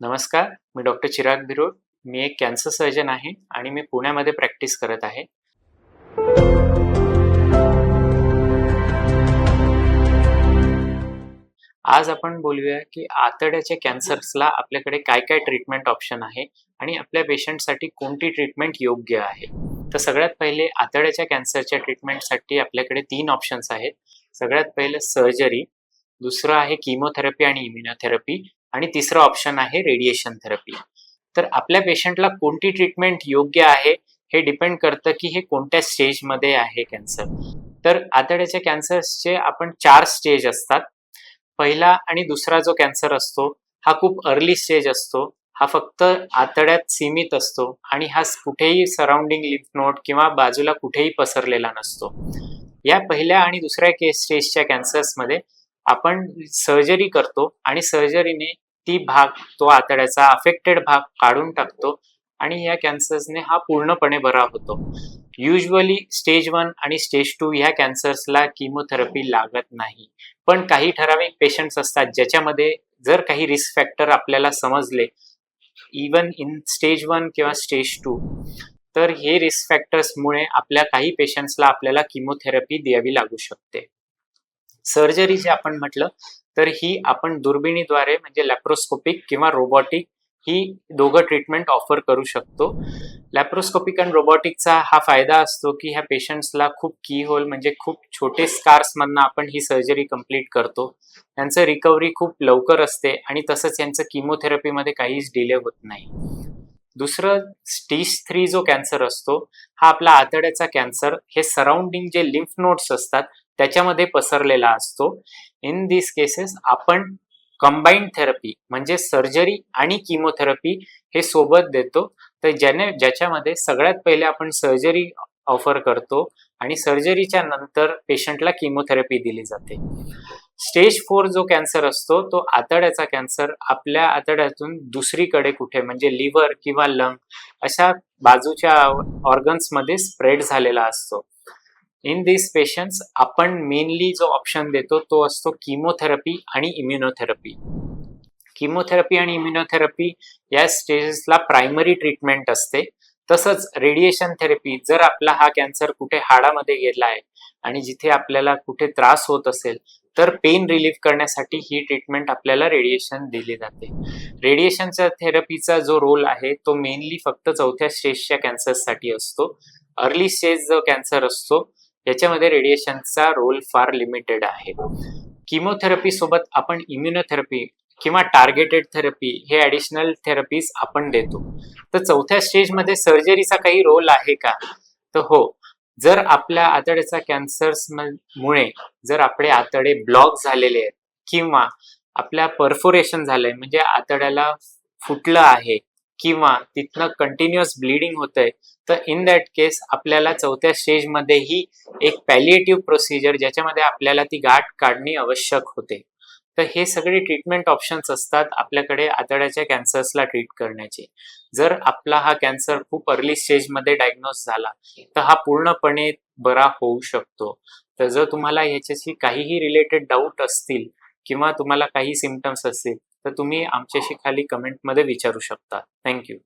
नमस्कार मी डॉक्टर चिराग बिरोड मी एक cancer surgeon आहे आणि मी पुण्यामध्ये प्रॅक्टिस करत आहे. आज आपण बोलूया की आतड्याच्या कॅन्सर्सला आपल्याकडे काय काय ट्रीटमेंट ऑप्शन आहे आणि आपल्या पेशंटसाठी कोणती ट्रीटमेंट योग्य आहे? तर सगळ्यात पहिले आतड्याच्या कॅन्सरच्या ट्रीटमेंटसाठी आपल्याकडे तीन ऑप्शन्स आहेत. सगळ्यात पहिलं सर्जरी दुसरं आहे किमोथेरपी आणि इम्युनोथेरपी आणि तिसरं ऑप्शन आहे रेडिएशन थेरपी तर आपल्या पेशंटला कोणती ट्रीटमेंट योग्य आहे हे डिपेंड करतं की हे कोणत्या स्टेजमध्ये आहे कॅन्सर तर आतड्याच्या कॅन्सरचे आपण चार स्टेज असतात. पहिला आणि दुसरा जो कॅन्सर असतो हा खूप अर्ली स्टेज असतो. हा फक्त आतड्यात सीमित असतो आणि हा कुठेही सराउंडिंग लिफ्ट नोट किंवा बाजूला कुठेही पसरलेला नसतो. या पहिल्या आणि दुसऱ्या केस स्टेजच्या कॅन्सर्समध्ये आपण सर्जरी करतो आणि सर्जरीने ती भाग तो आतड्याचा अफेक्टेड भाग काढून टाकतो आणि या कॅन्सर्सने हा पूर्णपणे बरा होतो. युजली स्टेज वन आणि स्टेज टू ह्या कॅन्सर्सला किमोथेरपी लागत नाही. पण काही ठराविक पेशंट्स असतात ज्याच्यामध्ये जर काही रिस्क फॅक्टर आपल्याला समजले इवन इन स्टेज वन किंवा स्टेज टू तर हे रिस्क फॅक्टर्समुळे आपल्या काही पेशंट्सला आपल्याला किमोथेरपी द्यावी लागू शकते. सर्जरी जे आपण म्हटलं तर ही आपण दुर्बिणीद्वारे म्हणजे लॅप्रोस्कोपिक किंवा रोबोटिक ही दोघं ट्रीटमेंट ऑफर करू शकतो. लॅप्रोस्कोपिक अँड रोबोटिकचा हा फायदा असतो की ह्या पेशंट्सला खूप की होल म्हणजे खूप छोटे स्कार्समधनं आपण ही सर्जरी कंप्लीट करतो. त्यांचं रिकव्हरी खूप लवकर असते आणि तसंच यांचं किमोथेरपीमध्ये काहीच डिले होत नाही. दुसरं स्टेज थ्री जो कॅन्सर असतो हा आपला आतड्याचा कॅन्सर हे सराउंडिंग जे लिम्फ नोड्स असतात त्याच्यामध्ये पसरलेला असतो. इन दिस केसेस आपण कंबाईंड थेरपी म्हणजे सर्जरी आणि किमोथेरपी हे सोबत देतो. तर ज्याने ज्याच्यामध्ये सगळ्यात पहिले आपण सर्जरी ऑफर करतो आणि सर्जरीच्या नंतर पेशंटला किमोथेरपी दिली जाते. स्टेज फोर जो कॅन्सर असतो तो आतड्याचा कॅन्सर आपल्या आतड्यातून दुसरीकडे कुठे म्हणजे लिव्हर किंवा लंग अशा बाजूच्या ऑर्गन्समध्ये स्प्रेड झालेला असतो. इन दिस पेशंट्स आपण मेनली जो ऑप्शन देतो तो असतो किमोथेरपी आणि इम्युनोथेरपी किमोथेरपी आणि इम्युनोथेरपी या स्टेजेसला प्रायमरी ट्रीटमेंट असते. तसंच रेडिएशन थेरपी जर आपला हा कॅन्सर कुठे हाडामध्ये गेला आहे आणि जिथे आपल्याला कुठे त्रास होत असेल तर पेन रिलीफ करण्यासाठी ही ट्रीटमेंट आपल्याला रेडिएशन दिली जाते. रेडिएशनच्या थेरपीचा जो रोल आहे तो मेनली फक्त चौथ्या स्टेजच्या कॅन्सरसाठी असतो. अर्ली स्टेज जो कॅन्सर असतो याच्यामध्ये रेडिएशनचा रोल फार लिमिटेड आहे. किमोथेरपी सोबत आपण इम्युनोथेरपी किंवा टार्गेटेड थेरपी हे ॲडिशनल थेरपीज आपण देतो. तर चौथ्या स्टेजमध्ये सर्जरीचा काही रोल आहे का? तर हो जर आपल्या आतड्याचा कॅन्सर्स मुळे जर आपले आतडे ब्लॉक झालेले आहेत किंवा आपल्या परफोरेशन झालंय म्हणजे आतड्याला फुटलं आहे किंवा तिथनं कंटिन्युअस ब्लिडिंग होतंय तर इन दॅट केस आपल्याला चौथ्या स्टेजमध्येही एक पॅलिएटिव्ह प्रोसिजर ज्याच्यामध्ये आपल्याला ती गाठ काढणे आवश्यक होते. तर हे सगळे ट्रीटमेंट ऑप्शन्स असतात आपल्याकडे आतड्याच्या कॅन्सर्सला ट्रीट करण्याचे. जर आपला हा कॅन्सर खूप अर्ली स्टेजमध्ये डायग्नोज झाला तर हा पूर्णपणे बरा होऊ शकतो. तर जर तुम्हाला ह्याच्याशी काहीही रिलेटेड डाऊट असतील किंवा तुम्हाला काही सिमटम्स असतील तर तुम्ही आमच्याशी खाली कमेंटमध्ये विचारू शकता. थँक्यू